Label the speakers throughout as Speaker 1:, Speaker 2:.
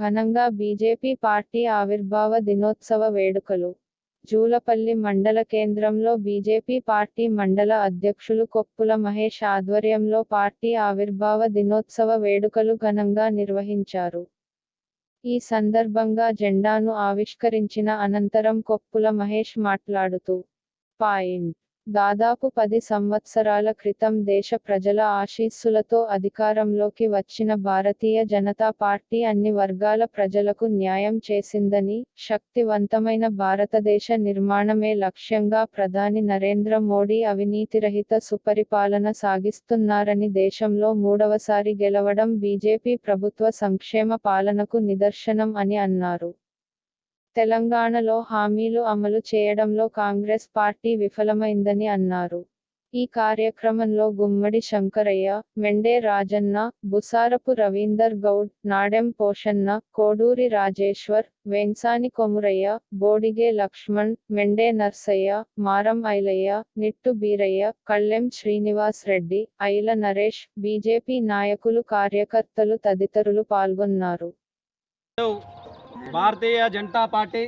Speaker 1: ఘనంగా BJP party ఆవిర్భావ దినోత్సవ వేడుకలు. జూలపల్లి మండల కేంద్రంలో బీజేపీ పార్టీ మండల అధ్యక్షులు కొప్పుల మహేష్ ఆధ్వర్యంలో పార్టీ ఆవిర్భావ దినోత్సవ వేడుకలు ఘనంగా నిర్వహించారు. ఈ సందర్భంగా జెండాను ఆవిష్కరించిన అనంతరం కొప్పుల మహేష్ మాట్లాడుతూ పాయింట్ దాదాపు పది సంవత్సరాల క్రితం దేశ ప్రజల ఆశీస్సులతో అధికారంలోకి వచ్చిన భారతీయ జనతా పార్టీ అన్ని వర్గాల ప్రజలకు న్యాయం చేసిందని శక్తివంతమైన భారతదేశ నిర్మాణమే లక్ష్యంగా ప్రధాని నరేంద్ర మోడీ అవినీతిరహిత సుపరిపాలన సాగిస్తున్నారని దేశంలో మూడవసారి గెలవడం బీజేపీ ప్రభుత్వ సంక్షేమ పాలనకు నిదర్శనం అని అన్నారు. తెలంగాణలో హామీలు అమలు చేయడంలో కాంగ్రెస్ పార్టీ విఫలమైందని అన్నారు. ఈ కార్యక్రమంలో గుమ్మడి శంకరయ్య మెండే రాజన్న బుసారపు రవీందర్ గౌడ్ నాడెం పోషన్న కోడూరి రాజేశ్వర్ వెంసాని కొమురయ్య బోడిగే లక్ష్మణ్ మెండే నర్సయ్య మారం ఐలయ్య నిట్టు బీరయ్య కళ్ళెం శ్రీనివాస్ రెడ్డి ఐల నరేష్ బీజేపీ నాయకులు కార్యకర్తలు తదితరులు పాల్గొన్నారు.
Speaker 2: భారతీయ జనతా పార్టీ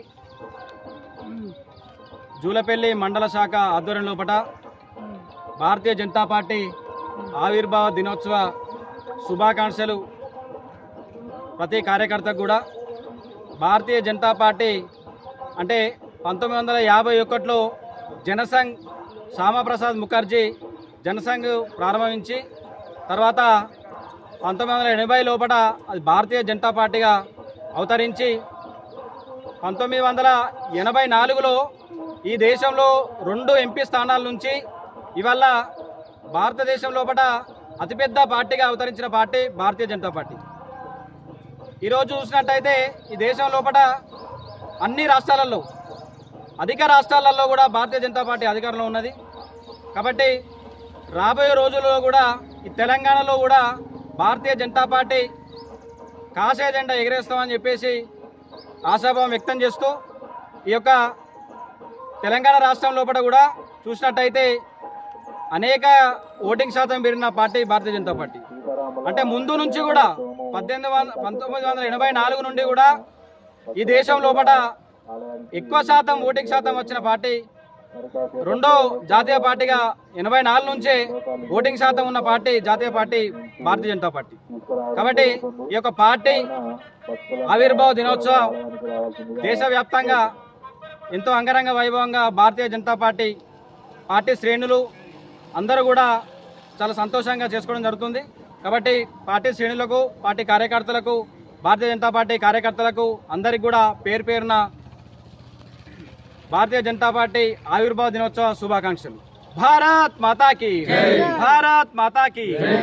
Speaker 2: జూలపల్లి మండల శాఖ ఆధ్వర్యం లోపల భారతీయ జనతా పార్టీ ఆవిర్భావ దినోత్సవ శుభాకాంక్షలు ప్రతి కార్యకర్తకు కూడా. భారతీయ జనతా పార్టీ అంటే పంతొమ్మిది వందల యాభై ఒకటిలో జనసంఘ్ శ్యామప్రసాద్ ముఖర్జీ జనసంఘ్ ప్రారంభించి తర్వాత పంతొమ్మిది వందల ఎనభై లోపల అది భారతీయ జనతా పార్టీగా అవతరించి పంతొమ్మిది వందల ఎనభై నాలుగులో ఈ దేశంలో రెండు ఎంపీ స్థానాల నుంచి ఇవాళ భారతదేశం లోపల అతిపెద్ద పార్టీగా అవతరించిన పార్టీ భారతీయ జనతా పార్టీ. ఈరోజు చూసినట్టయితే ఈ దేశం లోపల అన్ని రాష్ట్రాలలో అధిక రాష్ట్రాలలో కూడా భారతీయ జనతా పార్టీ అధికారంలో ఉన్నది. కాబట్టి రాబోయే రోజుల్లో కూడా ఈ తెలంగాణలో కూడా భారతీయ జనతా పార్టీ కాసే జెండా ఎగరేస్తామని చెప్పేసి ఆశాభావం వ్యక్తం చేస్తూ ఈ యొక్క తెలంగాణ రాష్ట్రం లోపల కూడా చూసినట్టయితే అనేక ఓటింగ్ శాతం పెరిగిన పార్టీ భారతీయ జనతా పార్టీ. అంటే ముందు నుంచి కూడా పద్దెనిమిది వందల పంతొమ్మిది వందల ఎనభై నాలుగు నుండి కూడా ఈ దేశం లోపల ఎక్కువ శాతం ఓటింగ్ శాతం వచ్చిన పార్టీ రెండో జాతీయ పార్టీగా ఎనభై నాలుగు నుంచే ఓటింగ్ శాతం ఉన్న పార్టీ జాతీయ పార్టీ భారతీయ జనతా పార్టీ. కాబట్టి ఈ యొక్క పార్టీ ఆవిర్భావ దినోత్సవం దేశవ్యాప్తంగా ఎంతో అంగరంగ వైభవంగా భారతీయ జనతా పార్టీ పార్టీ శ్రేణులు అందరూ కూడా చాలా సంతోషంగా చేసుకోవడం జరుగుతుంది. కాబట్టి పార్టీ శ్రేణులకు పార్టీ కార్యకర్తలకు భారతీయ జనతా పార్టీ కార్యకర్తలకు అందరికి కూడా పేరు పేరున భారతీయ జనతా పార్టీ ఆవిర్భావ దినోత్సవ శుభాకాంక్షలు. భారత్ మాతాకి భారత్ మాతాకి